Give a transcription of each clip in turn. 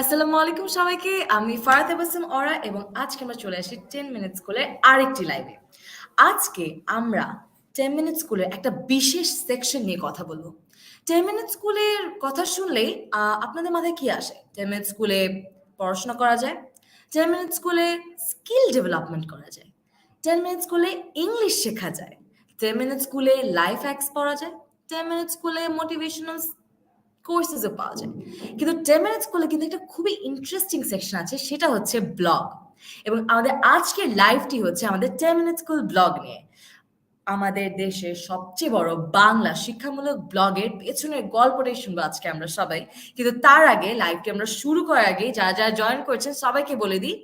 আসসালামু আলাইকুম সবাইকে। আমি ফারাত তাবাসসুম অরা এবং আজকে আমরা চলে আসি 10 মিনিট স্কুলের আরেকটি লাইভে। আজকে আমরা 10 মিনিট স্কুলের একটা বিশেষ সেকশন নিয়ে কথা বলব। 10 মিনিট স্কুলের কথা শুনলেই আপনাদের মাথায় কি আসে? 10 মিনিট স্কুলে পড়াশোনা করা যায় 10 মিনিট স্কুলে স্কিল ডেভেলপমেন্ট করা যায় 10 মিনিট স্কুলে ইংলিশ শেখা যায় 10 মিনিট স্কুলে লাইফ হ্যাক্স পড়া যায় 10 মিনিট স্কুলে মোটিভেশনাল কোর্সেসও পাওয়া যায়। কিন্তু টেন মিনিট স্কুলে কিন্তু একটা খুবই ইন্টারেস্টিং সেকশন আছে, সেটা হচ্ছে ব্লগ এবং আমাদের আজকের লাইভটি হচ্ছে আমাদের টেন মিনিট স্কুল ব্লগ নিয়ে। আমাদের দেশের সবচেয়ে বড় বাংলা শিক্ষামূলক ব্লগের পেছনের গল্পটাই শুনব আজকে আমরা সবাই। কিন্তু তার আগে লাইভটি আমরা শুরু করার আগে যারা যারা জয়েন করেছেন সবাইকে বলে দিই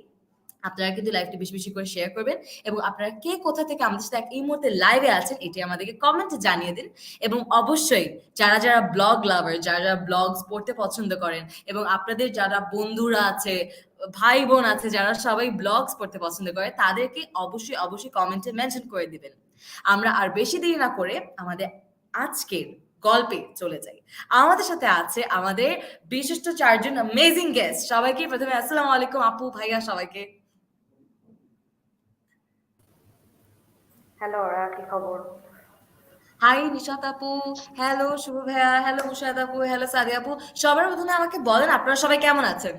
আপনারা কিন্তু লাইভটি বেশি বেশি করে শেয়ার করবেন এবং আপনারা কে কোথা থেকে আমাদের সাথে এই মুহূর্তে লাইভে আছেন এটি আমাদেরকে কমেন্টে জানিয়ে দিন এবং অবশ্যই যারা যারা ব্লগ লাভার যারা যারা ব্লগস পড়তে পছন্দ করেন এবং আপনাদের যারা বন্ধুরা আছে ভাই বোন আছে, যারা সবাই ব্লগস পড়তে পছন্দ করে, তাদেরকে অবশ্যই অবশ্যই কমেন্টে মেনশন করে দিবেন। আমরা আর বেশি দেরি না করে আমাদের আজকের গল্পে চলে যাই। আমাদের সাথে আছে আমাদের বিশিষ্ট চারজন অ্যামেজিং গেস্ট সবাইকে প্রথমে আসসালামু আলাইকুম আপু, ভাইয়া সবাইকে। হ্যালো ওরা কি খবর? হাই নিশাত আপু। হ্যালো শুভ ভাইয়া। হ্যালো মুশাদ আপু। হ্যালো সাদি আপু। সবার প্রথমে আমাকে বলেন আপনারা সবাই কেমন আছেন?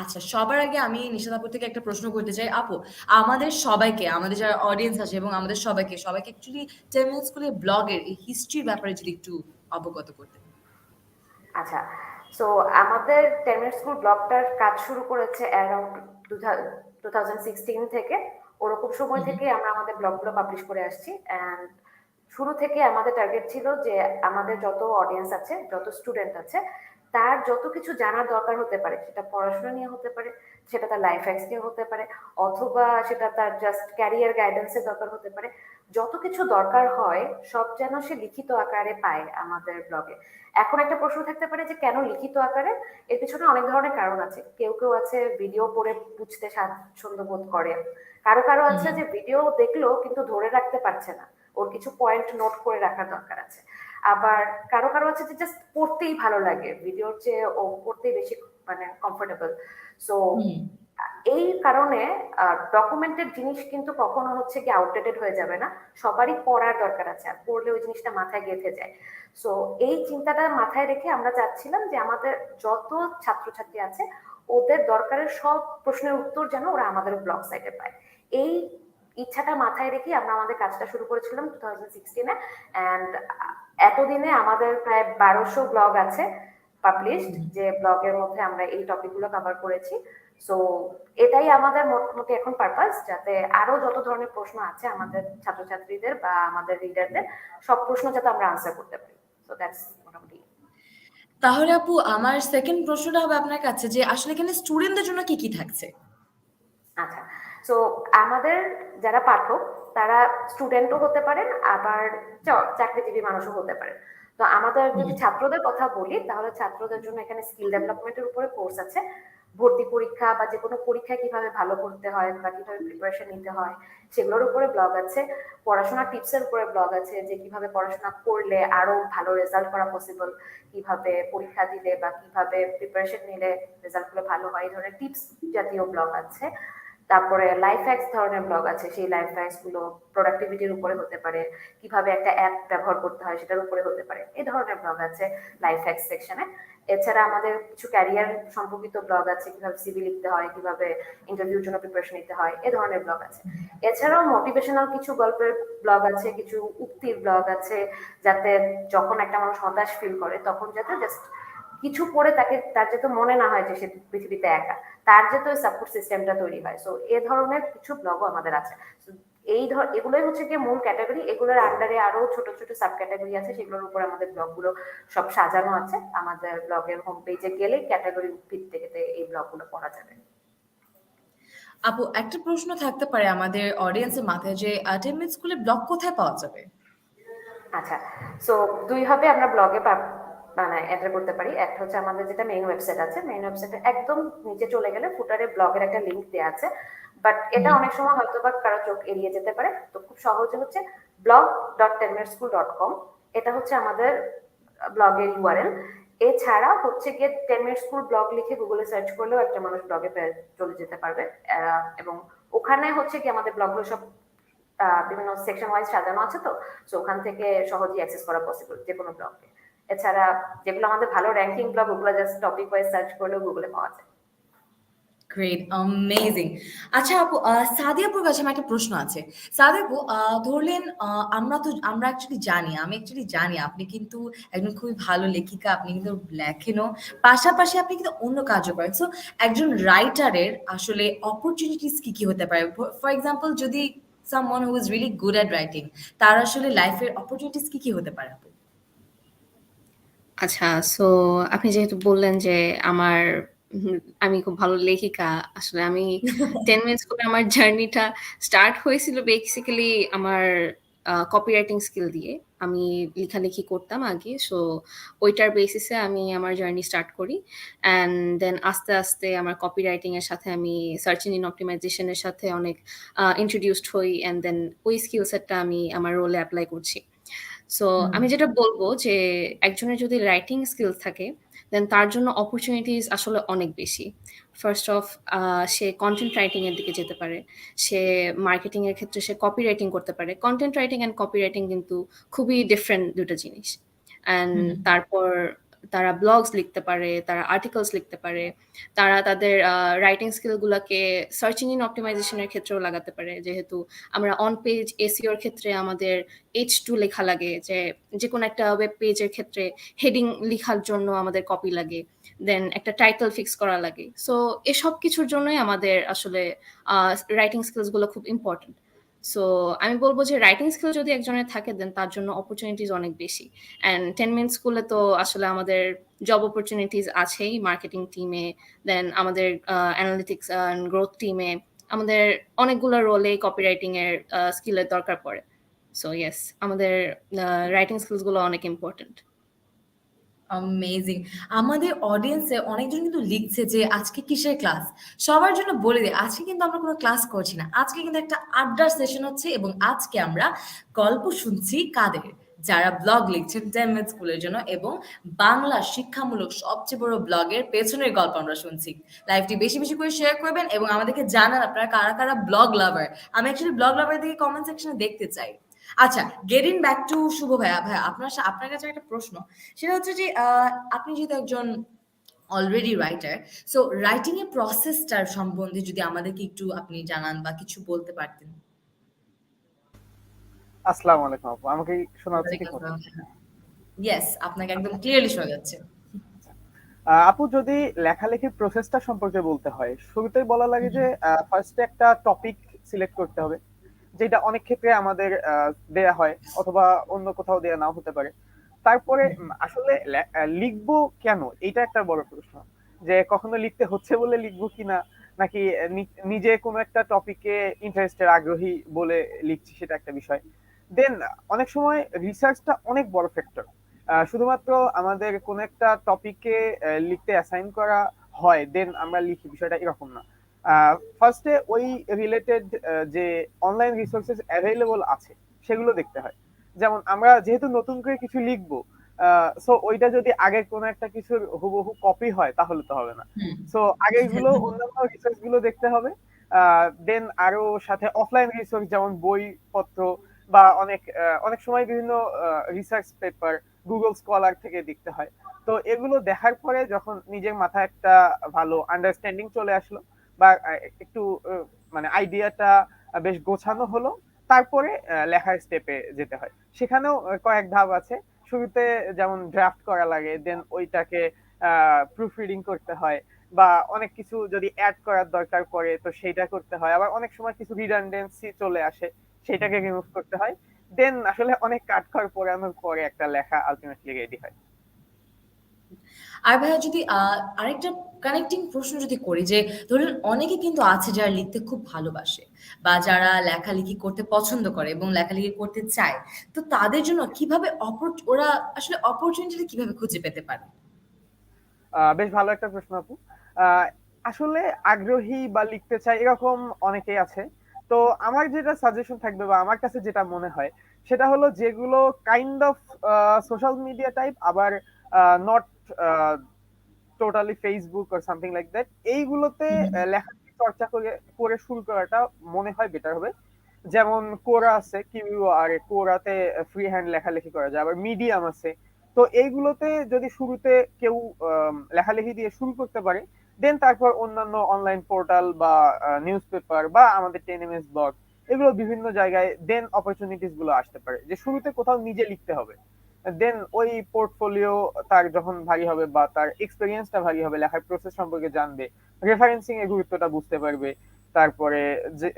আচ্ছা সবার আগে আমি নিশাত আপুর থেকে একটা প্রশ্ন করতে চাই। আপু আমাদের সবাইকে আমাদের যারা অডিয়েন্স আছে এবং আমাদের সবাইকে সবাইকে অ্যাকচুয়ালি টেন স্কুলের ব্লগের এই হিস্ট্রির ব্যাপারে যদি একটু অবগত করতে আচ্ছা সো আমাদের টেনের স্কুল ব্লগটার কাজ শুরু করেছে অ্যারাউন্ড টু থাউজেন্ড সিক্সটিন থেকে। ওরকম সময়। থেকে আমরা আমাদের ব্লগগুলো পাবলিশ করে আসছি। অ্যান্ড শুরু থেকে আমাদের টার্গেট ছিল যে আমাদের যত অডিয়েন্স আছে যত স্টুডেন্ট আছে তার যত কিছু জানার দরকার হতে পারে সেটা পড়াশোনা নিয়ে হতে পারে সেটা তার লাইফ হ্যাক্স নিয়ে হতে পারে অথবা সেটা তার জাস্ট ক্যারিয়ার গাইডেন্সের দরকার হতে পারে। যত কিছু দরকার হয় সব যেন সে লিখিত আকারে পায় আমাদের ব্লগে এখন একটা প্রশ্ন থাকতে পারে যে কেন লিখিত আকারে? এর পিছনে অনেক ধরনের কারণ আছে। কেউ কেউ আছে ভিডিও পড়ে বুঝতে স্বাচ্ছন্দ্য বোধ করে। কারও কারও আছে যে ভিডিও দেখল কিন্তু ধরে রাখতে পারছে না। ওর কিছু পয়েন্ট নোট করে রাখার দরকার আছে। আবার কারও কারও আছে যে জাস্ট পড়তেই ভালো লাগে। ভিডিওর চেয়ে ও পড়তেই বেশি মানে কমফোর্টেবল সো এই কারণে ডকুমেন্টেড জিনিস কিন্তু কখনো হচ্ছে কি আউটডেটেড হয়ে যাবে না। সবারই পড়ার দরকার আছে আর পড়লে ওই জিনিসটা মাথায় গেঁথে যায়। সো এই চিন্তাটা মাথায় রেখে আমরা চাচ্ছিলাম যে আমাদের যত ছাত্রছাত্রী আছে ওদের দরকারের সব প্রশ্নের উত্তর যেন ওরা আমাদের ব্লগ সাইটে পায়। এই ইচ্ছাটা মাথায় রেখে আমরা আমাদের কাজটা শুরু করেছিলাম টু থাউজেন্ড সিক্সটিনে অ্যান্ড এতদিনে আমাদের প্রায় বারোশো ব্লগ আছে পাবলিশড যে ব্লগের মধ্যে আমরা এই টপিকগুলো কভার করেছি। সো এটাই আমাদের মোটামুটি এখন পারপাস যাতে আরও যত ধরনের প্রশ্ন আছে আমাদের ছাত্রছাত্রীদের বা আমাদের রিডারদের সব প্রশ্ন যাতে আমরা আনসার করতে পারি। সো দ্যাটস মোটামুটি। তাহলে আপু আমার সেকেন্ড প্রশ্নটা হবে আপনার কাছে যে আসলে এখানে স্টুডেন্টদের জন্য কি কি থাকছে? আচ্ছা। সো আমাদের যারা পাঠক তারা স্টুডেন্টও হতে পারেন আবার চাকরিজীবী মানুষও হতে পারেন। তো আমাদের যদি ছাত্রদের কথা বলি তাহলে ছাত্রদের জন্য এখানে স্কিল ডেভেলপমেন্টের উপরে কোর্স আছে। ভর্তি পরীক্ষা বা যে কোনো পরীক্ষায় কীভাবে ভালো করতে হয় বা কীভাবে প্রিপারেশন নিতে হয়, সেগুলোর উপরে ব্লগ আছে। পড়াশোনার টিপসের উপরে ব্লগ আছে যে কীভাবে পড়াশোনা করলে আরও ভালো রেজাল্ট করা পসিবল কীভাবে পরীক্ষা দিলে বা কীভাবে প্রিপারেশন নিলে রেজাল্টগুলো ভালো হয়, এই ধরনের টিপস জাতীয় ব্লগ আছে। তারপরে লাইফ হ্যাক্স ধরনের ব্লগ আছে, সেই লাইফ হ্যাক্সগুলো প্রোডাক্টিভিটির উপরে হতে পারে, কীভাবে একটা অ্যাপ ব্যবহার করতে হয় সেটার উপরে হতে পারে, এই ধরনের ব্লগ আছে লাইফ হ্যাক্স সেকশনে এছাড়া আমাদের কিছু ক্যারিয়ার সম্পর্কিত ব্লগ আছে, কীভাবে সিভি লিখতে হয়, কীভাবে ইন্টারভিউর জন্য প্রিপারেশন নিতে হয় এই ধরনের ব্লগ আছে। এছাড়াও মোটিভেশনাল কিছু গল্পের ব্লগ আছে, কিছু উক্তির ব্লগ আছে, যাতে যখন একটা মানুষ হতাশ ফিল করে, তখন যাতে জাস্ট কিছু পড়ে তাকে তার যাতে মনে না হয় যে সে পৃথিবীতে একা তার যাতে ওই সাপোর্ট সিস্টেমটা তৈরি হয়। সো এ ধরনের কিছু ব্লগও আমাদের আছে। এই ধর এগুলোই হচ্ছে কি মূল ক্যাটাগরি এগুলোর আন্ডারে আরও ছোট ছোট সাব ক্যাটাগরি আছে। সেগুলোর উপর আমাদের ব্লগগুলো সব সাজানো আছে। আমাদের ব্লগের হোম পেজে গেলে ক্যাটাগরি ভিত্তিতে এই ব্লগগুলো পড়া যাবে। আপু একটা প্রশ্ন থাকতে পারে আমাদের অডিয়েন্সের মাথায় যে মিনিট স্কুলে ব্লগ কোথায় পাওয়া যাবে? আচ্ছা। সো দুই ভাবে আমরা ব্লগে মানে এন্টার করতে পারি। একটা হচ্ছে আমাদের যেটা মেইন ওয়েবসাইট আছে মেইন ওয়েবসাইটে একদম নিচে চলে গেলে ফুটারে ব্লগের একটা লিংক দেওয়া আছে। বাট এটা অনেক সময় হয়তো বা কারও চোখ এড়িয়ে যেতে পারে। তো খুব সহজে হচ্ছে blog dot ten minute school dot com এটা হচ্ছে আমাদের ব্লগের ইউআরএল এছাড়া হচ্ছে গিয়ে টেন মিনিট স্কুল ব্লগ লিখে গুগলে সার্চ করলেও একটা মানুষ ব্লগে চলে যেতে পারবে। এবং ওখানে হচ্ছে কি আমাদের ব্লগগুলো সব বিভিন্ন সেকশন ওয়াইজ সাজানো আছে তো। সো ওখান থেকে সহজেই অ্যাক্সেস করা পসিবল যে কোনো ব্লগে এছাড়া যেগুলো আমাদের ভালো র্যাঙ্কিং ব্লগ ওগুলো জাস্ট টপিক ওয়াইজ সার্চ করলেও গুগলে পাওয়া যায়। গ্রেট অ্যামেজিং আচ্ছা আপু আহ, সাদিয়া আপুর কাছে আমার একটা প্রশ্ন আছে। সাদিয়া আপু ধরলেন আমরা তো আমরা অ্যাকচুয়ালি জানি আমি অ্যাকচুয়ালি জানি আপনি কিন্তু একজন খুবই ভালো লেখিকা আপনি কিন্তু লেখেনও। পাশাপাশি আপনি কিন্তু অন্য কাজও করেন। সো একজন রাইটারের আসলে অপরচুনিটিস কি কি হতে পারে? ফর এক্সাম্পল যদি someone who is really good at writing তার আসলে লাইফের অপরচুনিটিস কি কি হতে পারে আপু? আচ্ছা সো আপনি যেহেতু বললেন যে আমার আমি খুব ভালো লেখিকা আসলে আমি টেন মিনিটস করে আমার জার্নিটা স্টার্ট হয়েছিল বেসিক্যালি আমার কপি রাইটিং স্কিল দিয়ে। আমি লেখালেখি করতাম আগে সো ওইটার বেসিসে আমি আমার জার্নি স্টার্ট করি। অ্যান্ড দেন আস্তে আস্তে আমার কপি রাইটিং এর সাথে আমি সার্চ ইঞ্জিন অপটিমাইজেশনের সাথে অনেক ইন্ট্রোডিউসড হই। অ্যান্ড দেন ওই স্কিল সেটটা আমি আমার রোলে অ্যাপ্লাই করছি। সো আমি যেটা বলব যে একজনের যদি রাইটিং স্কিল থাকে দেন তার জন্য অপরচুনিটিস আসলে অনেক বেশি। ফার্স্ট অফ সে কন্টেন্ট রাইটিংয়ের এর দিকে যেতে পারে। সে মার্কেটিংয়ের ক্ষেত্রে সে কপি রাইটিং করতে পারে। Content writing and copy writing কিন্তু খুবই ডিফারেন্ট দুটো জিনিস। অ্যান্ড তারপর তারা ব্লগস লিখতে পারে, তারা আর্টিকেলস লিখতে পারে, তারা তাদের রাইটিং স্কিলগুলোকে সার্চ ইঞ্জিন অপটিমাইজেশনের ক্ষেত্রেও লাগাতে পারে। যেহেতু আমরা অন পেজ এসিওর ক্ষেত্রে আমাদের এইচ টু লেখা লাগে, যে যে কোনো একটা ওয়েব পেজের ক্ষেত্রে হেডিং লেখার জন্য আমাদের কপি লাগে দেন একটা টাইটেল ফিক্স করা লাগে। সো এসব কিছুর জন্যই আমাদের আসলে রাইটিং স্কিলসগুলো খুব ইম্পর্টেন্ট সো আমি বলব যে রাইটিং স্কিল যদি একজনের থাকে দেন তার জন্য অপরচুনিটিস অনেক বেশি। অ্যান্ড টেন মিনিট স্কুলে তো আসলে আমাদের জব অপরচুনিটিস আছেই মার্কেটিং টিমে দেন আমাদের অ্যানালিটিক্স অ্যান্ড গ্রোথ টিমে আমাদের অনেকগুলো রোলে কপি রাইটিং এর স্কিলের দরকার পড়ে। সো ইয়েস আমাদের রাইটিং স্কিলসগুলো অনেক ইম্পর্টেন্ট অ্যামেজিং আমাদের অডিয়েন্সে অনেকজন কিন্তু লিখছে যে, আজকে কিসের ক্লাস সবার জন্য বলে দিই আজকে কিন্তু আমরা কোনো ক্লাস করছি না। আজকে কিন্তু একটা আড্ডার সেশন হচ্ছে এবং আজকে আমরা গল্প শুনছি কাদের? যারা ব্লগ লিখছেন টেনমেট স্কুলের জন্য এবং বাংলা শিক্ষামূলক সবচেয়ে বড় ব্লগের পেছনের গল্প আমরা শুনছি। লাইভটি বেশি বেশি করে শেয়ার করবেন এবং আমাদেরকে জানান আপনারা কারা কারা ব্লগ লাভার আমি অ্যাকচুয়ালি ব্লগ লাভার দিকে কমেন্ট সেকশনে দেখতে চাই। আচ্ছা গেটিং ব্যাক টু শুভ ভাইয়া ভাইয়া আপনার আপনার কাছে একটা প্রশ্ন। সেটা হচ্ছে যে আপনি যেহেতু একজন অলরেডি রাইটার সো রাইটিং এর প্রসেসটার সম্বন্ধে যদি আমাদেরকে একটু আপনি জানান বা কিছু বলতে পারতেন। আসসালামু আলাইকুম আপু আমাকে কি? শোনা যাচ্ছে ঠিক মতো ইয়েস আপনাকে একদম ক্লিয়ারলি শোনা যাচ্ছে। আপু যদি লেখালেখির প্রসেসটা সম্পর্কে বলতে হয় শুরুতেই বলা লাগে যে ফার্স্টে একটা টপিক সিলেক্ট করতে হবে। যেটা অনেক ক্ষেত্রে আমাদের দেয়া হয় অথবা অন্য কোথাও দেয়া নাও হতে পারে। তারপরে আসলে লিখব কেন? এটা একটা বড় প্রশ্ন। যে কখনো লিখতে হচ্ছে বলে লিখব কিনা? নাকি নিজে কোনো একটা টপিকে ইন্টারেস্টের আগ্রহী বলে লিখছি সেটা একটা বিষয়। দেন অনেক সময় রিসার্চটা অনেক বড় ফ্যাক্টর শুধুমাত্র আমাদের কোন একটা টপিকে লিখতে অ্যাসাইন করা হয় দেন আমরা লিখি বিষয়টা এরকম না। ফার্স্টে ওই রিলেটেড যে অনলাইন রিসোর্সেস অ্যাভেলেবল আছে সেগুলো দেখতে হয়। যেমন আমরা যেহেতু নতুন করে কিছু লিখব সো ওইটা যদি আগের কোনো একটা কিছুর হুবহু কপি হয় তাহলে তো হবে না। সো আগেরগুলো অন্যান্য রিসার্চগুলো দেখতে হবে দেন আরও সাথে অফলাইন রিসোর্স যেমন বইপত্র বা অনেক অনেক সময় বিভিন্ন রিসার্চ পেপার গুগল স্কলার থেকে দেখতে হয়। তো এগুলো দেখার পরে যখন নিজের মাথায় একটা ভালো আন্ডারস্ট্যান্ডিং চলে আসলো বা একটু মানে আইডিয়াটা বেশ গোছানো হলো, তারপরে লেখার স্টেপে যেতে হয়। সেখানেও কয়েক ধাপ আছে। শুরুতে যেমন ড্রাফট করা লাগে দেন ওইটাকে প্রুফ রিডিং করতে হয় বা অনেক কিছু যদি অ্যাড করার দরকার পড়ে, তো সেইটা করতে হয়। আবার অনেক সময় কিছু রিডান্ডেন্সি চলে আসে, সেটাকে রিমুভ করতে হয়। দেন আসলে অনেক কাট খড় পোড়ানোর পরে একটা লেখা আলটিমেটলি রেডি হয়। আর ভাইয়া যদি আরেকটা কানেক্টিং প্রশ্ন যদি করি যে, ধরুন অনেকে কিন্তু আছে যারা লিখতে খুব ভালোবাসে বা যারা লেখালেখি করতে পছন্দ করে এবং লেখালেখি করতে চায়, তো তাদের জন্য কীভাবে ওরা আসলে অপরচুনিটি কীভাবে খুঁজে পেতে পারে? বেশ ভালো একটা প্রশ্ন আপু। আসলে আগ্রহী বা লিখতে চাই এরকম অনেকেই আছে। তো আমার যেটা সাজেশন থাকবে বা আমার কাছে যেটা মনে হয়, সেটা হলো যেগুলো kind of social media type আবার not totally Facebook R something like that এইগুলোতে লেখা চর্চা করে করে শুরু করাটা মনে হয় বেটার হবে। যেমন কোরা আছে কিউ আর কোরাতে ফ্রি হ্যান্ড লেখালেখি করা যায় আবার মিডিয়াম আছে। তো এইগুলোতে যদি শুরুতে কেউ লেখালেখি দিয়ে শুরু করতে পারে দেন তারপর অন্যান্য অনলাইন পোর্টাল বা নিউজ পেপার বা আমাদের টেন এম এস ব্লগ এগুলো বিভিন্ন জায়গায় দেন অপরচুনিটিসগুলো আসতে পারে যে শুরুতে কোথাও নিজে লিখতে হবে। দেন ওই পোর্টফোলিও তার যখন ভারী হবে বা তার এক্সপিরিয়েন্সটা ভারী হবে লেখার প্রসেস সম্পর্কে জানবে রেফারেন্সিং এর গুরুত্বটা বুঝতে পারবে তারপরে যে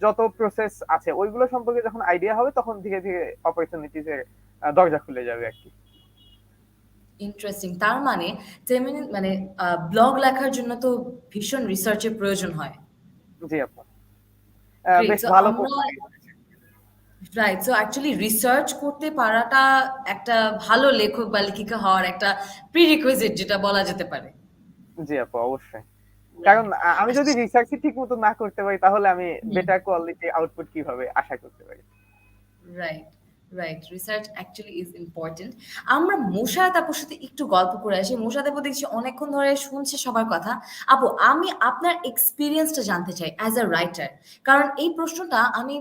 যত প্রসেস আছে ওইগুলো সম্পর্কে যখন আইডিয়া হবে তখন ধীরে ধীরে অপরচুনিটিস এর দরজা খুলে যাবে আর কি। ইন্টারেস্টিং তার মানে মানে ব্লগ লেখার জন্য তো ভীষণ রিসার্চের প্রয়োজন হয়। জি আপু। বেশ ভালো। রাইট সো অ্যাকচুয়ালি রিসার্চ করতে পারাটা একটা ভালো লেখক বা লেখিকা হওয়ার একটা প্রিরিকুইজিট যেটা বলা যেতে পারে। জি আপু অবশ্যই। কারণ আমি যদি রিসার্চই ঠিক মতো না করতে পারি তাহলে আমি বেটার কোয়ালিটি আউটপুট কীভাবে আশা করতে পারি? Right right research actually is important আমরা মোশারত আপুর সাথে একটু গল্প করে আসি। মোশারত আপু দেখছি অনেকক্ষণ ধরে শুনছে সবার কথা। আপু আমি আপনার এক্সপিরিয়েন্সটা জানতে চাই অ্যাজ আ রাইটার কারণ এই প্রশ্নটা আমি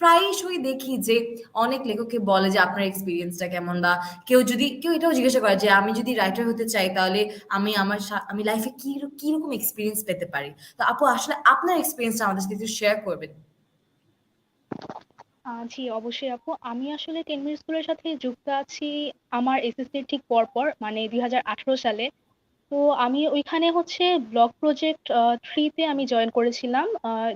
প্রায়শই দেখি যে অনেক লেখককে বলে যে, আপনার এক্সপিরিয়েন্সটা কেমন? বা কেউ যদি, কেউ এটাও জিজ্ঞাসা করে যে, আমি যদি রাইটার হতে চাই, তাহলে আমি আমার আমি লাইফে কি রকম এক্সপিরিয়েন্স পেতে পারি? তো আপু, আসলে আপনার এক্সপিরিয়েন্সটা আমাদের সাথে একটু শেয়ার করবেন। জি, অবশ্যই আপু। আমি আসলে টেন মিনিট স্কুলের সাথে যুক্ত আছি আমার এসএসসি ঠিক পরপর মানে দুই হাজার আঠারো সালে। তো আমি ওইখানে হচ্ছে ব্লগ প্রজেক্ট থ্রিতে আমি জয়েন করেছিলাম।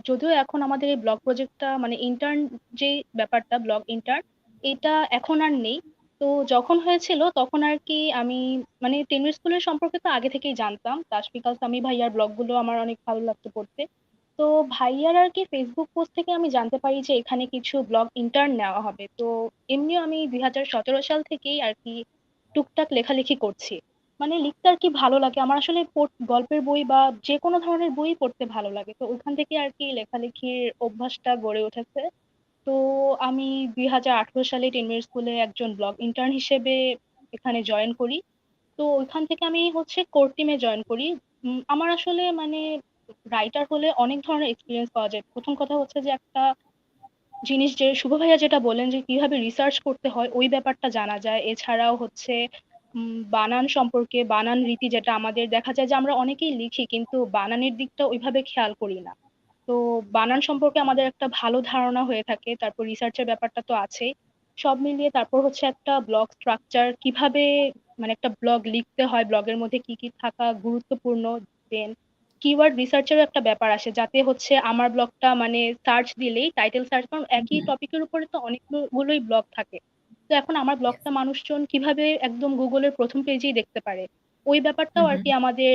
যদিও এখন আমাদের এই ব্লগ প্রজেক্টটা মানে ইন্টার্ন যে ব্যাপারটা ব্লগ ইন্টার্ন এটা এখন আর নেই। তো যখন হয়েছিল তখন আর কি আমি মানে টেন স্কুলের সম্পর্কে তো আগে থেকেই জানতাম। তাসফিকাল সামি ভাইয়ার ব্লগগুলো আমার অনেক ভালো লাগতো পড়তে। তো ভাইয়ার আর কি ফেসবুক পোস্ট থেকে আমি জানতে পারি যে এখানে কিছু ব্লগ ইন্টার্ন নেওয়া হবে। তো এমনিও আমি দুই হাজার সতেরো সাল থেকেই আর কি টুকটাক লেখালেখি করছি। মানে লিখতে আর কি ভালো লাগে। আমার আসলে গল্পের বই বা যে কোনো ধরনের বই পড়তে ভালো লাগে। তো ওইখান থেকে আর কি লেখালেখির অভ্যাসটা গড়ে উঠেছে। তো আমি দুই হাজার আঠেরো সালে টেন স্কুলে একজন ব্লগ ইন্টার্ন হিসেবে এখানে জয়েন করি। তো ওইখান থেকে আমি হচ্ছে কোর টিমে জয়েন করি। আমার আসলে মানে রাইটার হলে অনেক ধরনের এক্সপিরিয়েন্স পাওয়া যায়। প্রথম কথা হচ্ছে যে একটা জিনিস যে, শুভ ভাইয়া যেটা বলেন যে কীভাবে রিসার্চ করতে হয়, ওই ব্যাপারটা জানা যায়। এছাড়াও হচ্ছে বানান সম্পর্কে বানান রীতি যেটা আমাদের দেখা যায় যে আমরা অনেকেই লিখি কিন্তু বানানের দিকটা ওইভাবে খেয়াল করি না। তো বানান সম্পর্কে আমাদের একটা ভালো ধারণা হয়ে থাকে তারপর রিসার্চের ব্যাপারটা তো আছেই। সব মিলিয়ে তারপর হচ্ছে একটা ব্লগ স্ট্রাকচার কীভাবে মানে একটা ব্লগ লিখতে হয় ব্লগের মধ্যে কি কি থাকা গুরুত্বপূর্ণ দেন কিওয়ার্ড রিসার্চেরও একটা ব্যাপার আসে যাতে হচ্ছে আমার ব্লগটা মানে সার্চ দিলেই টাইটেল সার্চ কারণ একই টপিকের উপরে তো অনেকগুলোই ব্লগ থাকে। তো এখন আমার ব্লগটা মানুষজন কীভাবে একদম গুগলের প্রথম পেজেই দেখতে পারে? ওই ব্যাপারটাও আর কি আমাদের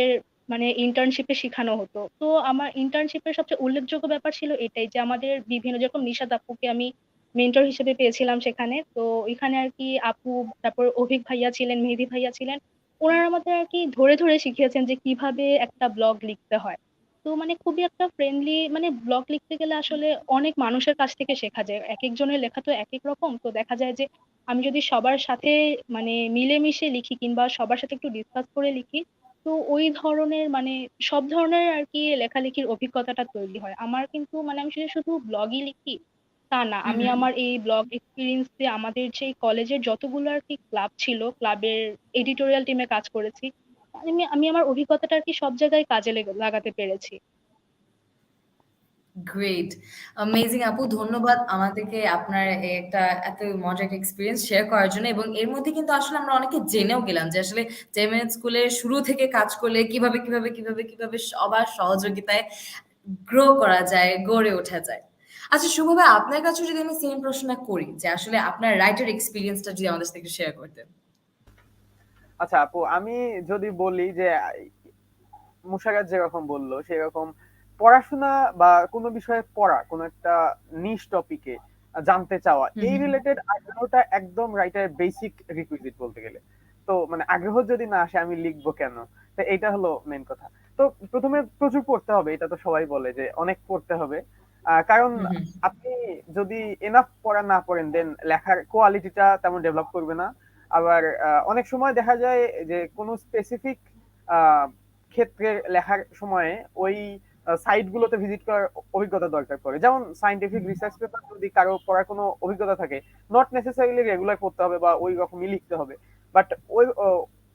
মানে ইন্টার্নশিপে শেখানো হতো। তো আমার ইন্টার্নশিপের সবচেয়ে উল্লেখযোগ্য ব্যাপার ছিল এটাই যে আমাদের বিভিন্ন যেরকম নিশাদ আপুকে আমি মেন্টর হিসেবে পেয়েছিলাম সেখানে তো এখানে আর কি আপু তারপর অভিক ভাইয়া ছিলেন মেহেদি ভাইয়া ছিলেন ওনারা আমাদের আর কি ধরে ধরে শিখিয়েছেন যে কীভাবে একটা ব্লগ লিখতে হয়। তো মানে খুবই একটা ফ্রেন্ডলি মানে ব্লগ লিখতে গেলে আসলে অনেক মানুষের কাছ থেকে শেখা যায়। এক একজনের লেখা তো এক এক রকম। তো দেখা যায় যে আমি যদি সবার সাথে মানে মিলেমিশে লিখি কিংবা সবার সাথে একটু ডিসকাস করে লিখি তো ওই ধরনের মানে সব ধরনের আর কি লেখালেখির অভিজ্ঞতাটা তৈরি হয়। আমার কিন্তু মানে আমি শুধু শুধু ব্লগই লিখি তা না। আমি আমার এই ব্লগ এক্সপিরিয়েন্সে আমাদের যে কলেজের যতগুলো আর কি ক্লাব ছিল ক্লাবের এডিটোরিয়াল টিমে কাজ করেছি আমি আমি আমার অভিজ্ঞতাটা আর কি সব জায়গায় কাজে লেগ- লাগাতে পেরেছি। গ্রেট অ্যামেজিং আপু, ধন্যবাদ আমাদেরকে আপনার একটা, এত মজার একটা এক্সপিরিয়েন্স শেয়ার করার জন্য এবং এর মধ্যে কিন্তু আসলে আমরা অনেকে জেনেও গেলাম যে আসলে জেমিনেট স্কুলের শুরু থেকে কাজ করলে কীভাবে কীভাবে কীভাবে কীভাবে সবার সহযোগিতায় গ্রো করা যায়, গড়ে ওঠা যায়। আচ্ছা শুভ ভাই, আপনার কাছে যদি আমি সেম প্রশ্নটা করি যে আসলে আপনার রাইটার এক্সপিরিয়েন্সটা যদি আমাদের সাথে শেয়ার করতেন। আচ্ছা আপু আমি যদি বলি যে মুশারাত যেরকম বলল সেরকম পড়াশোনা বা কোনো বিষয়ে পড়া কোনো একটা নিশ টপিকে জানতে চাওয়া এই রিলেটেড আগ্রহটা একদম রাইটারের বেসিক রিকুইজিট বলতে গেলে। তো মানে আগ্রহ যদি না আসে আমি লিখব কেন? তো এইটা হলো মেন কথা। তো প্রথমে প্রচুর পড়তে হবে এটা তো সবাই বলে যে অনেক পড়তে হবে। আহ, কারণ। আপনি যদি এনাফ পড়া না পড়েন দেন লেখার কোয়ালিটিটা তেমন ডেভেলপ করবে না। আবার অনেক সময় দেখা যায় যে কোনো স্পেসিফিক ক্ষেত্রে লেখার সময়ে ওই সাইট গুলোতে ভিজিট করার অভিজ্ঞতা দরকার পড়ে। যেমন সাইন্টিফিক রিসার্চ পেপার যদি কারও পড়ার কোনো অভিজ্ঞতা থাকে নট নেসেসারিলি রেগুলার পড়তে হবে বা ওই রকমই লিখতে হবে বাট ওই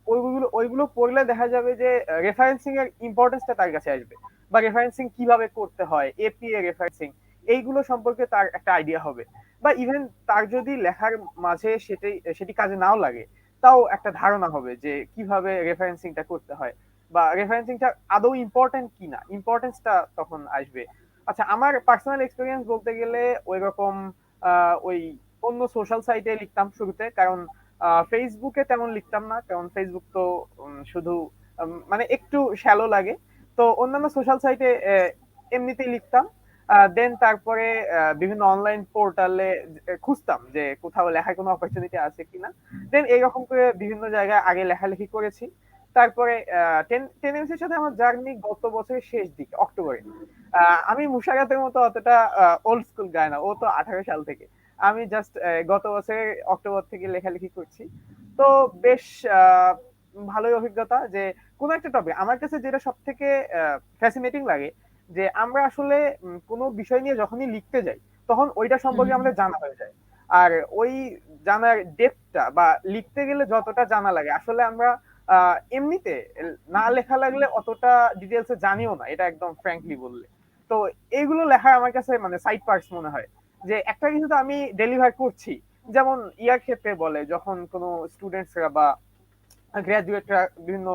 ওইগুলো ওইগুলো পড়লে দেখা যাবে যে রেফারেন্সিং এর ইম্পর্টেন্সটা তার কাছে আসবে। বা রেফারেন্সিং কীভাবে করতে হয় এপিএ রেফারেন্সিং এইগুলো সম্পর্কে তার একটা আইডিয়া হবে। বা ইভেন তার যদি লেখার মাঝে সেটাই, সেটি কাজে নাও লাগে, তাও একটা ধারণা হবে যে কীভাবে রেফারেন্সিংটা করতে হয়। বা রেফারেন্সিংটা আদৌ ইম্পর্টেন্ট কিনা ইম্পর্টেন্সটা তখন আসবে। আচ্ছা আমার পার্সোনাল এক্সপিরিয়েন্স বলতে গেলে ওই রকম ওই অন্য সোশ্যাল সাইটে লিখতাম শুরুতে, কারণ ফেসবুকে তেমন লিখতাম না, কারণ ফেসবুক তো শুধু মানে একটু শ্যালো লাগে। তো অন্যান্য সোশ্যাল সাইটে এমনিতেই লিখতাম। দেন তারপরে বিভিন্ন অনলাইন পোর্টালে খুঁজতাম যে কোথাও লেখার কোনো অপরচুনিটি আছে কিনা। দেন এইরকম করে বিভিন্ন জায়গায় আগে লেখালেখি করেছি। তারপরে টেন এর সাথে আমার জার্নি গত বছরের শেষ দিকে অক্টোবরে। আমি মুশারাতের মতো অতটা ওল্ড স্কুল গায় না ও তো আঠারো সাল থেকে। আমি জাস্ট গত বছরের অক্টোবর থেকে লেখালেখি করছি। তো বেশ আহ, ভালোই অভিজ্ঞতা যে কোনো একটা টপিক আমার কাছে যেটা সব থেকে ফ্যাসিনেটিং লাগে যে আমরা আসলে কোনো বিষয় নিয়ে যখনই লিখতে যাই তখন ওইটা সম্পর্কে আমাদের জানা হয়ে যায়। আর ওই জানার ডেপটা বা লিখতে গেলে যতটা জানা লাগে আসলে আমরা এমনিতে না লেখা লাগলে অতটা ডিটেলসে জানিও না এটা একদম ফ্র্যাঙ্কলি বললে। তো এইগুলো লেখা আমার কাছে মানে সাইড পার্টস মনে হয় যে একটা কিছু তো আমি ডেলিভার করছি। যেমন ইয়ার ক্ষেত্রে বলে যখন কোনো স্টুডেন্টসরা বা গ্রাজুয়েটরা বিভিন্ন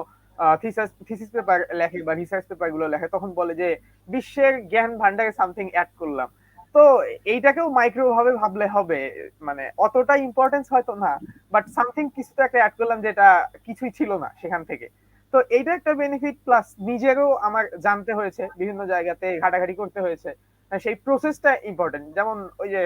থিসাস থিসিস পেপার লেখে বা রিসার্চ পেপারগুলো লেখে, তখন বলে যে, বিশ্বের জ্ঞান ভান্ডারে সামথিং অ্যাড করলাম। তো এইটাকেও মাইক্রো ভাবে ভাবলে হবে মানে অতটা ইম্পর্টেন্স হয়তো না বাট সামথিং কিছু তো একটা অ্যাড করলাম যেটা কিছুই ছিল না সেখান থেকে। তো এইটা একটা বেনিফিট প্লাস নিজেরও আমার জানতে হয়েছে, বিভিন্ন জায়গাতে ঘাটাঘাটি করতে হয়েছে। সেই প্রসেসটা ইম্পর্টেন্ট যেমন ওই যে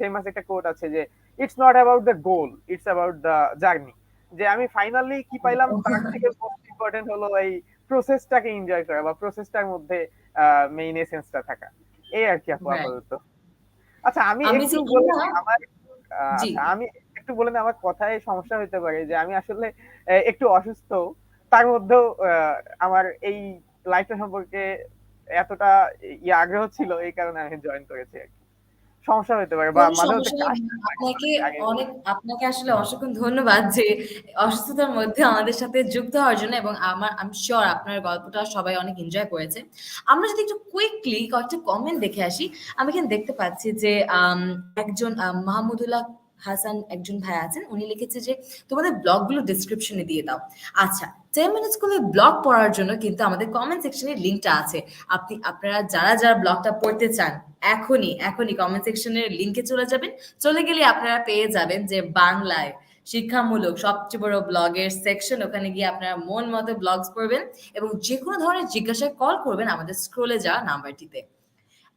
ফেমাস একটা কোট আছে যে it's not about the goal it's about the journey যে আমি ফাইনালি কি পাইলাম তার থেকে মোস্ট ইম্পর্টেন্ট হলো এই প্রসেসটাকে এনজয় করা বা প্রসেসটার মধ্যে মেইন এসেন্সটা থাকা। এই আর কি আপু আপাতত। আচ্ছা আমি আমি একটু বলে আমার আচ্ছা, আমি একটু বলে আমার কথায় সমস্যা হতে পারে যে আমি আসলে একটু অসুস্থ। তার মধ্যেও আমার এই লাইফটা সম্পর্কে এতটা ইয়ে আগ্রহ ছিল এই কারণে আমি জয়েন করেছি আর কি। সমস্যা হতে পারে বা আপনাকে অনেক আপনাকে আসলে অসংখ্য ধন্যবাদ যে অসুস্থতার মধ্যে আমাদের সাথে যুক্ত হওয়ার জন্য এবং আমার আমি শিওর আপনার গল্পটা সবাই অনেক এনজয় করেছে। আমরা যদি একটু কুইকলি কয়েকটা কমেন্ট দেখে আসি। আমি এখানে দেখতে পাচ্ছি যে একজন মাহমুদুল্লাহ হাসান একজন ভাই আছেন, উনি লিখেছে যে, তোমাদের ব্লগগুলো ডিসক্রিপশনে দিয়ে দাও। আচ্ছা টেন মিনিটস করে ব্লগ পড়ার জন্য কিন্তু আমাদের কমেন্ট সেকশনে লিঙ্কটা আছে। আপনি, আপনারা যারা যারা ব্লগটা পড়তে চান, এখনই এখনই কমেন্ট সেকশনের লিঙ্কে চলে যাবেন। চলে গেলে আপনারা পেয়ে যাবেন যে বাংলায় শিক্ষামূলক সবচেয়ে বড় ব্লগের সেকশন ওখানে গিয়ে আপনারা মন মতো ব্লগস পড়বেন এবং যে কোনো ধরনের জিজ্ঞাসায় কল করবেন আমাদের স্ক্রোলে যাওয়া নাম্বারটিতে।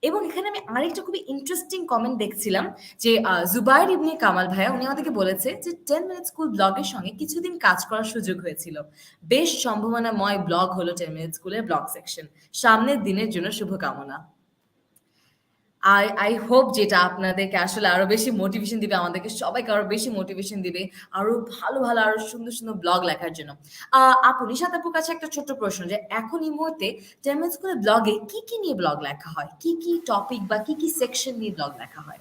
এবং এখানে আমি আরেকটা খুবই ইন্টারেস্টিং কমেন্ট দেখছিলাম যে জুবাইর ইবনি কামাল ভাইয়া, উনি আমাদেরকে বলেছে যে টেন মিনিট স্কুল ব্লগের সঙ্গে কিছুদিন কাজ করার সুযোগ হয়েছিল। বেশ সম্ভাবনাময় ব্লগ হলো টেন মিনিট স্কুলের ব্লগ সেকশন সামনের দিনের জন্য শুভকামনা। আই আই হোপ যেটা আপনাদেরকে আসলে আরও বেশি মোটিভেশন দিবে, আমাদেরকে সবাইকে আরও বেশি মোটিভেশন দিবে, আরও ভালো ভালো, আরও সুন্দর সুন্দর ব্লগ লেখার জন্য। আপু, নিশাত আপুর কাছে একটা ছোট্ট প্রশ্ন যে, এখন এই মুহূর্তে টেনমেন্ট স্কুলের ব্লগে কি কি নিয়ে ব্লগ লেখা হয়? কি কি টপিক বা কি কি সেকশন নিয়ে ব্লগ লেখা হয়?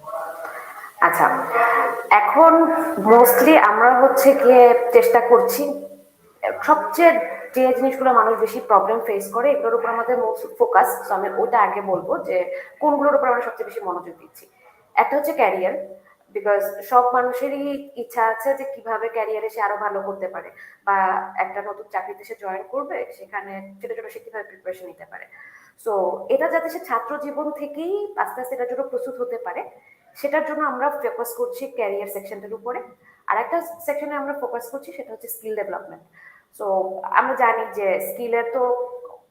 আচ্ছা এখন মোস্টলি আমরা হচ্ছে গিয়ে চেষ্টা করছি, সবচেয়ে যে জিনিসগুলো মানুষ বেশি প্রবলেম ফেস করে, এগুলোর উপর আমাদের মোস্ট ফোকাস তো আমি ওটা আগে বলব যে কোনগুলোর উপর আমরা সবচেয়ে বেশি মনোযোগ দিচ্ছি। একটা হচ্ছে ক্যারিয়ার বিকজ সব মানুষেরই ইচ্ছা আছে যে কীভাবে ক্যারিয়ারে সে আরও ভালো করতে পারে, বা একটা নতুন চাকরিতে সে জয়েন করবে, সেখানে ছোট ছোট সে কীভাবে প্রিপারেশন নিতে পারে। সো এটা যাতে সে ছাত্র জীবন থেকেই আস্তে আস্তে এটার জন্য প্রস্তুত হতে পারে, সেটার জন্য আমরা ফোকাস করছি ক্যারিয়ার সেকশনটার উপরে। আর একটা সেকশনে আমরা ফোকাস করছি, সেটা হচ্ছে স্কিল ডেভেলপমেন্ট সো আমরা জানি যে স্কিলের তো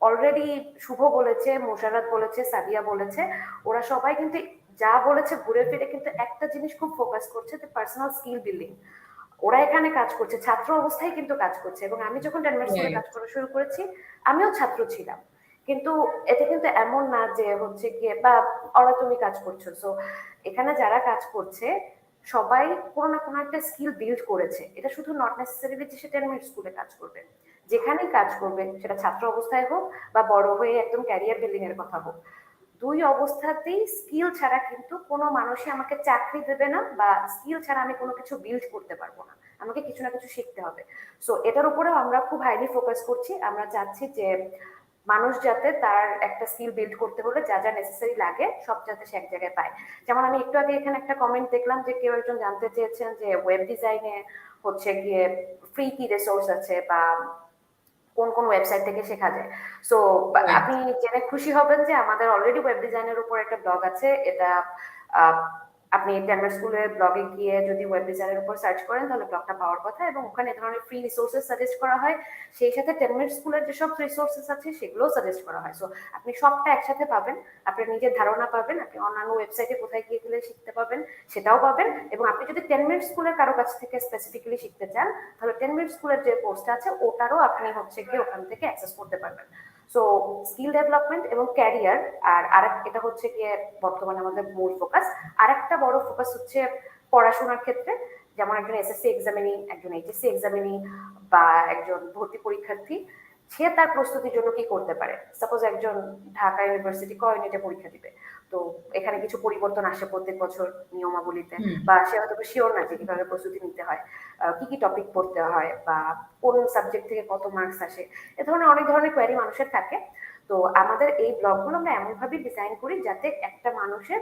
অলরেডি শুভ বলেছে মোশারত বলেছে সাদিয়া বলেছে। ওরা সবাই কিন্তু যা বলেছে ঘুরে ফিরে কিন্তু একটা জিনিস খুব ফোকাস করছে যে পার্সোনাল স্কিল বিল্ডিং ওরা এখানে কাজ করছে ছাত্র অবস্থায় কিন্তু কাজ করছে। এবং আমি যখন ডেনমার্ক কাজ করা শুরু করেছি আমিও ছাত্র ছিলাম। কিন্তু এটা কিন্তু এমন না যে হচ্ছে কি বা ওরা তুমি কাজ করছ। সো এখানে যারা কাজ করছে সবাই কোনো না কোনো একটা স্কিল বিল্ড করেছে। এটা শুধু নট নেসেসারিলি যে সে টেন মিনিট স্কুলে কাজ করবে। যেখানেই কাজ করবে, সেটা ছাত্র অবস্থায় হোক বা বড় হয়ে একদম ক্যারিয়ার বিল্ডিং এর কথা হোক। দুই অবস্থাতেই স্কিল ছাড়া কিন্তু কোনো মানুষই আমাকে চাকরি দেবে না বা স্কিল ছাড়া আমি কোনো কিছু বিল্ড করতে পারব না। আমাকে কিছু না কিছু শিখতে হবে। সো এটার উপরেও আমরা খুব হাইলি ফোকাস করছি। আমরা চাচ্ছি যে মানুষ যাতে তার একটা স্কিল বিল্ড করতে হলে যা যা নেসেসারি লাগে সব যাতে সে এক জায়গায় পায়। যেমন আমি একটু আগে এখানে একটা কমেন্ট দেখলাম যে কেউ একজন জানতে চেয়েছেন যে ওয়েব ডিজাইনে হচ্ছে গিয়ে ফ্রি কি রিসোর্স আছে বা কোন কোন ওয়েবসাইট থেকে শেখা যায়। সো আপনি জেনে খুশি হবেন যে আমাদের অলরেডি ওয়েব ডিজাইনের উপর একটা ব্লগ আছে। এটা আহ, আপনি টেনমার স্কুলের ব্লগে গিয়ে যদি ওয়েব ডিজাইনের উপর সার্চ করেন, তাহলে ব্লগটা পাওয়ার কথা এবং ওখানে ধরনের ফ্রি রিসোর্সেস সাজেস্ট করা হয়। সেই সাথে টেনমেন্ট স্কুলের যেসব রিসোর্সেস আছে, সেগুলোও সাজেস্ট করা হয়। সো আপনি সবটা একসাথে পাবেন। আপনার নিজের ধারণা পাবেন। আপনি অন্যান্য ওয়েবসাইটে কোথায় গিয়ে গেলে শিখতে পাবেন সেটাও পাবেন। এবং আপনি যদি টেন স্কুলের কারও কাছ থেকে স্পেসিফিক্যালি শিখতে চান, তাহলে টেন স্কুলের যে কোর্সটা আছে, ওটারও আপনি হচ্ছে গিয়ে ওখান থেকে অ্যাক্সেস করতে পারবেন। সো স্কিল ডেভেলপমেন্ট এবং ক্যারিয়ার আর আরেক, এটা হচ্ছে গিয়ে বর্তমানে আমাদের মূল ফোকাস আরেকটা বড় ফোকাস হচ্ছে পড়াশোনার ক্ষেত্রে। যেমন একজন এসএসসি এক্সামিনি একজন এইচএসসি এক্সামিনি বা একজন ভর্তি পরীক্ষার্থী। সে তার প্রস্তুতির জন্য কি করতে পারে? সাপোজ একজন ঢাকা ইউনিভার্সিটি ক ইউনিটে পরীক্ষা দিবে। তো এখানে কিছু পরিবর্তন আসে প্রত্যেক বছর নিয়মাবলীতে। বা সে হয়তো শিওর না যে কীভাবে প্রস্তুতি নিতে হয়। কি কি টপিক পড়তে হয় বা কোন সাবজেক্ট থেকে কত মার্কস আসে। এ ধরনের অনেক ধরনের কোয়ারি মানুষের থাকে। তো আমাদের এই ব্লগগুলো আমরা এমনভাবে ডিজাইন করি যাতে একটা মানুষের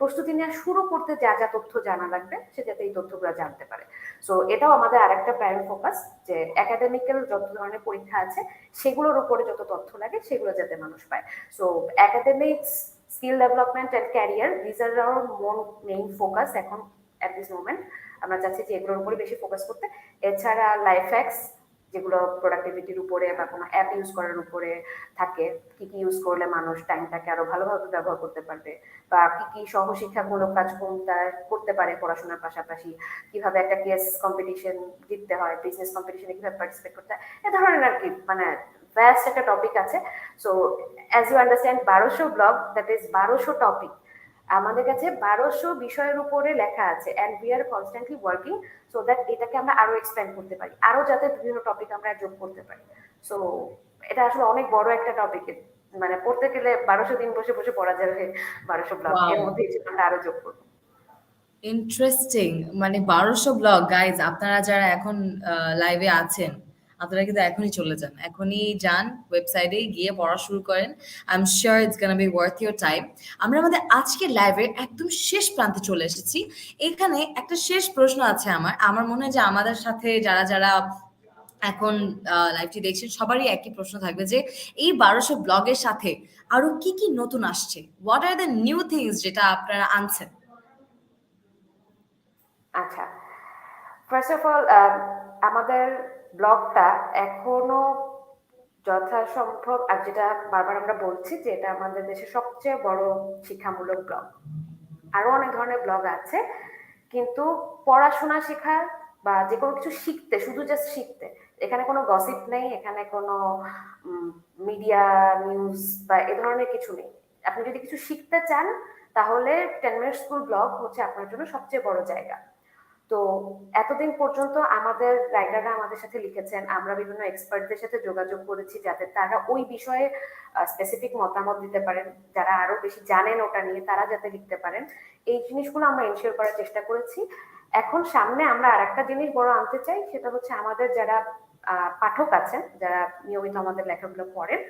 প্রস্তুতি নেওয়া শুরু করতে যা যা তথ্য জানা লাগবে, সে যাতে এই তথ্যগুলো জানতে পারে। সো এটাও আমাদের আরেকটা প্রাইম ফোকাস যে একাডেমিক্যাল যত ধরনের পরীক্ষা আছে, সেগুলোর উপরে যত তথ্য লাগে, সেগুলো যাতে মানুষ পায়। So academics skill development and career these are our more main focus এখন অ্যাট দিস মোমেন্ট আমরা চাচ্ছি যে এগুলোর উপরে বেশি ফোকাস করতে। এছাড়া লাইফ হ্যাক্স যেগুলো প্রোডাক্টিভিটির উপরে বা কোনো অ্যাপ ইউজ করার উপরে থাকে, কি কি ইউজ করলে মানুষ টাইমটাকে আরও ভালোভাবে ব্যবহার করতে পারবে বা কি কি সহশিক্ষামূলক কাজ তারা করতে পারে পড়াশোনার পাশাপাশি, কীভাবে একটা কেস কম্পিটিশন জিততে হয় বিজনেস কম্পিটিশনে কীভাবে পার্টিসিপেট করতে হয়, এ ধরনের আর কি মানে ভ্যাস্ট একটা টপিক আছে। সো অ্যাজ ইউ আন্ডারস্ট্যান্ড বারোশো ব্লগ দ্যাট ইজ বারোশো টপিক আমাদের কাছে বারোশো বিষয়ের উপরে লেখা আছে and we are constantly working so that এটাকে আমরা আরও এক্সপ্যান্ড করতে পারি আরও যাতে বিভিন্ন টপিক আমরা যোগ করতে পারি। সো এটা আসলে অনেক বড় একটা টপিক মানে পড়তে গেলে বারোশো দিন বসে বসে পড়া যাবে বারোশো ব্লগ এর মধ্যে আমরা আরও যোগ করব। ইন্টারেস্টিং মানে বারোশো ব্লগ গাইজ আপনারা যারা এখন লাইভে আছেন আপনারা কিন্তু এখনই চলে যান, এখনই যান ওয়েবসাইটে গিয়ে পড়া শুরু করেন। I am sure it's gonna be worth your time আমরা আমাদের আজকের লাইভের একদম শেষ প্রান্তে চলে এসেছি। এখানে একটা শেষ প্রশ্ন আছে আমার। আমার মনে হয় যে আমাদের সাথে যারা যারা এখন লাইভটি দেখছেন, সবারই একই প্রশ্ন থাকবে যে এই বারোশো ব্লগের সাথে আরও কি কি নতুন আসছে? What are the new things যেটা আপনারা আনছেন? আচ্ছা। ফার্স্ট অফ অল আমাদের ব্লগটা এখনও যথাসম্ভব, আর যেটা বারবার আমরা বলছি যে এটা আমাদের দেশের সবচেয়ে বড় শিক্ষামূলক ব্লগ। আরও অনেক ধরনের ব্লগ আছে, কিন্তু পড়াশোনা শেখার বা যে কোনো কিছু শিখতে, শুধু জাস্ট শিখতে, এখানে কোনো গসিপ নেই, এখানে কোনো মিডিয়া নিউজ বা এ ধরনের কিছু নেই। আপনি যদি কিছু শিখতে চান, তাহলে টেন মিনিট স্কুল ব্লগ হচ্ছে আপনার জন্য সবচেয়ে বড় জায়গা। তো এতদিন পর্যন্ত আমাদের রাইটাররা আমাদের সাথে লিখেছেন, আমরা বিভিন্ন এক্সপার্টদের সাথে যোগাযোগ করেছি যাতে তারা ওই বিষয়ে স্পেসিফিক মতামত দিতে পারেন, যারা আরও বেশি জানেন ওটা নিয়ে তারা যাতে লিখতে পারেন। এই জিনিসগুলো আমরা এনশিওর করার চেষ্টা করেছি। এখন সামনে আমরা আরেকটা জিনিস বড় আনতে চাই, সেটা হচ্ছে আমাদের যারা পাঠক আছেন, যারা নিয়মিত আমাদের লেখাগুলো পড়েন,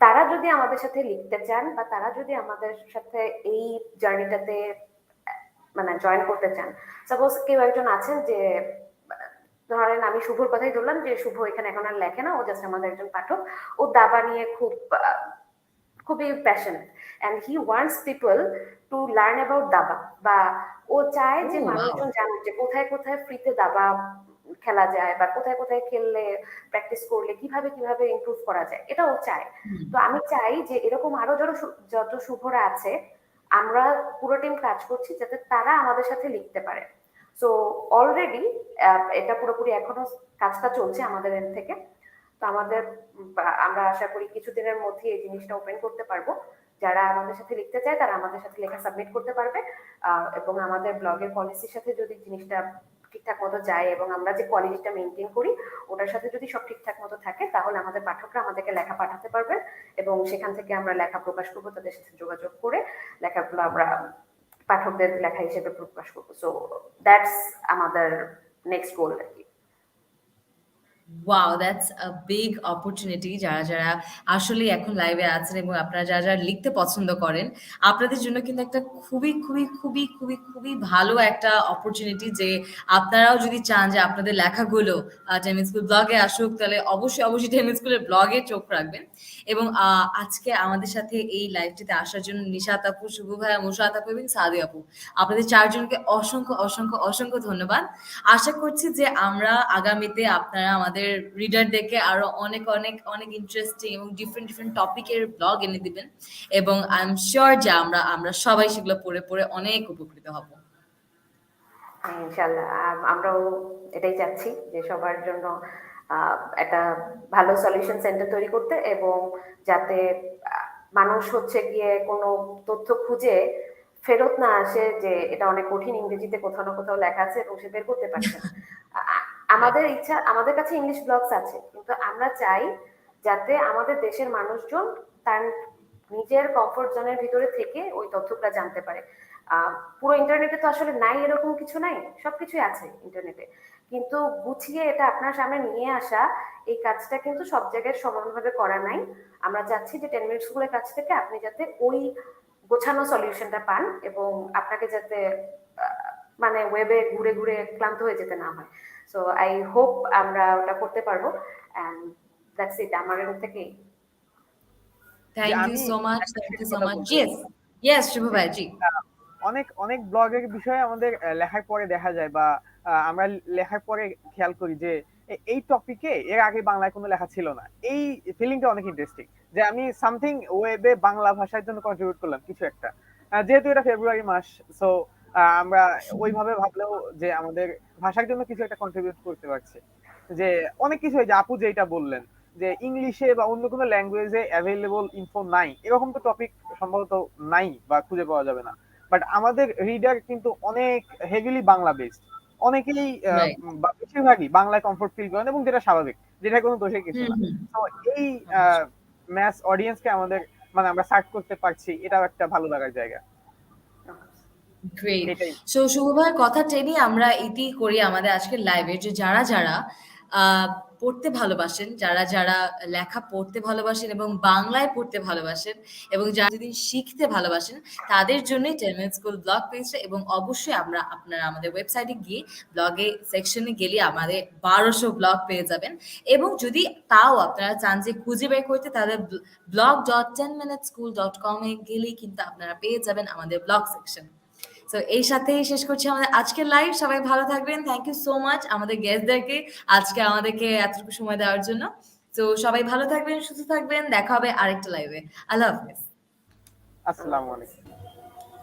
তারা যদি আমাদের সাথে লিখতে চান বা তারা যদি আমাদের সাথে এই জার্নিটাতে মানে জয়েন করতে চান। সাপোজ কেউ একজন আছেন যে ধরেন আমি শুভর কথাই ধরলাম যে শুভ এখানে এখন আর লেখে না ও জাস্ট আমাদের একজন পাঠক। ও দাবা নিয়ে খুব খুবই passionate and he wants people to learn about দাবা। বা ও চায় যে Oh, মানুষজন জানুক যে কোথায় কোথায় ফ্রিতে দাবা খেলা যায় বা কোথায় কোথায় খেললে প্র্যাকটিস করলে কীভাবে কীভাবে ইমপ্রুভ করা যায় এটা ও চায়। তো আমি চাই যে এরকম আরও যত যত শুভরা আছে আমরা পুরো টিম কাজ করছি যাতে তারা আমাদের সাথে লিখতে পারে। সো অলরেডি এটা পুরোপুরি এখনও কাজটা চলছে আমাদের এন্ড থেকে। তো আমাদের আমরা আশা করি কিছুদিনের মধ্যে এই জিনিসটা ওপেন করতে পারব। যারা আমাদের সাথে লিখতে চায়, তারা আমাদের সাথে লেখা সাবমিট করতে পারবে। এবং আমাদের ব্লগের পলিসির সাথে যদি জিনিসটা ঠিকঠাক মতো যায় এবং আমরা যে কোয়ালিটিটা মেনটেন করি, ওটার সাথে যদি সব ঠিকঠাক মতো থাকে, তাহলে আমাদের পাঠকরা আমাদেরকে লেখা পাঠাতে পারবেন এবং সেখান থেকে আমরা লেখা প্রকাশ করব, তাদের সাথে যোগাযোগ করে লেখাগুলো আমরা পাঠকদের লেখা হিসেবে প্রকাশ করব। সো দ্যাটস আমাদের নেক্সট গোল আর কি। Wow that's a big opportunity যারা যারা আসলে এখন লাইভে আছেন এবং আপনারা যারা যারা লিখতে পছন্দ করেন, আপনাদের জন্য কিন্তু একটা খুবই খুবই খুবই খুবই খুবই ভালো একটা অপরচুনিটি যে আপনারাও যদি চান যে আপনাদের লেখাগুলো টেমিন স্কুল ব্লগে আসুক, তাহলে অবশ্যই অবশ্যই টেমিন স্কুলের ব্লগে চোখ রাখবেন। এবং আজকে আমাদের সাথে এই লাইভটিতে আসার জন্য নিশাত আপু, শুভ ভাইয়া মুশাত আপু এবং সাদি আপু। আপনাদের চারজনকে অসংখ্য অসংখ্য অসংখ্য ধন্যবাদ। আশা করছি যে আমরা আগামীতে আপনারা আমাদের রিডারদেরকে আরও অনেক অনেক অনেক ইন্টারেস্টিং এবং ডিফারেন্ট ডিফারেন্ট টপিকের ব্লগ এনে দিবেন এবং আই এম শিওর যে আমরা আমরা সবাই সেগুলো পড়ে পড়ে অনেক উপকৃত হব ইনশাল্লাহ আমরাও এটাই চাচ্ছি যে সবার জন্য একটা ভালো সলিউশন সেন্টার তৈরি করতে এবং যাতে মানুষ হচ্ছে গিয়ে কোনো তথ্য খুঁজে ফেরত না আসে যে এটা অনেক কঠিন ইংরেজিতে কোথাও না কোথাও লেখা আছে এবং সে বের করতে পারছে না। আমাদের ইচ্ছা, আমাদের কাছে ইংলিশ ব্লগস আছে, কিন্তু আমরা চাই যাতে আমাদের দেশের মানুষজন তার নিজের কমফোর্ট জোনের ভিতরে থেকে ওই তথ্যটা জানতে পারে। পুরো ইন্টারনেটে তো আসলে নাই এরকম কিছু নাই, সবকিছুই আছে ইন্টারনেটে কিন্তু গুছিয়ে এটা আপনার সামনে নিয়ে আসা, এই কাজটা কিন্তু সব জায়গায় সমানভাবে করা নাই। আমরা চাচ্ছি যে টেন মিনিট স্কুলের কাছ থেকে আপনি যাতে ওই গোছানো সলিউশনটা পান এবং আপনাকে যাতে মানে ওয়েবে ঘুরে ঘুরে ক্লান্ত হয়ে যেতে না হয়। সো আই হোপ আমরা ওটা করতে পারব অ্যান্ড দ্যাটস ইট আমার এর থেকে thank you so much thank you so much yes yes Shubho ভাই জি। অনেক অনেক ব্লগের বিষয়ে আমাদের লেখার পরে দেখা যায় বা আমরা লেখার পরে খেয়াল করি যে এই টপিকে এর আগে বাংলায় কোনো লেখা ছিল না। এই ফিলিংটা অনেক ইন্টারেস্টিং যে আমি সামথিং ওয়েবে বাংলা ভাষার জন্য কন্ট্রিবিউট করলাম কিছু একটা। যেহেতু এটা ফেব্রুয়ারি মাস সো আমরা ওইভাবে ভাবলেও যে আমাদের ভাষার জন্য কিছু একটা কন্ট্রিবিউট করতে পারছি। যে অনেক কিছু হয় যে আপু যেটা বললেন যে ইংলিশে বা অন্য কোনো ল্যাঙ্গুয়েজে অ্যাভেলেবল ইনফো নাই এরকম তো টপিক সম্ভবত নাই বা খুঁজে পাওয়া যাবে না। বাট আমাদের রিডার কিন্তু অনেক হেভিলি বাংলা বেসড অনেকেই বেশিরভাগই বাংলায় কমফোর্ট ফিল করেন এবং যেটা স্বাভাবিক যেটা কোনো দোষের কিছু না। তো এই ম্যাস অডিয়েন্সকে আমাদের মানে আমরা সার্চ করতে পারছি এটাও একটা ভালো লাগার জায়গা। গ্রেট সো শুভ কথা টেনে আমরা ইতি করি আমাদের আজকের লাইভে যে যারা যারা পড়তে ভালোবাসেন যারা যারা লেখা পড়তে ভালোবাসেন এবং বাংলায় পড়তে ভালোবাসেন এবং যারা যদি শিখতে ভালোবাসেন তাদের জন্যই টেলমেন স্কুল ব্লগ পেজটা এবং অবশ্যই আমরা আপনারা আমাদের ওয়েবসাইটে গিয়ে ব্লগে সেকশনে গেলে আমাদের বারোশো ব্লগ পেয়ে যাবেন। এবং যদি তাও আপনারা চান যে খুঁজে বের করতে তাহলে blog dot ten minute school dot কমে গেলেই কিন্তু আপনারা পেয়ে যাবেন আমাদের ব্লগ সেকশন তো এই সাথেই শেষ করছি আমাদের আজকের লাইভ সবাই ভালো থাকবেন। থ্যাংক ইউ সো মাচ আমাদের গেস্টদেরকে আজকে আমাদেরকে এতটুকু সময় দেওয়ার জন্য। তো সবাই ভালো থাকবেন, সুস্থ থাকবেন। দেখা হবে আরেকটা লাইভে আল্লাহ হাফেজ। আসসালামু আলাইকুম।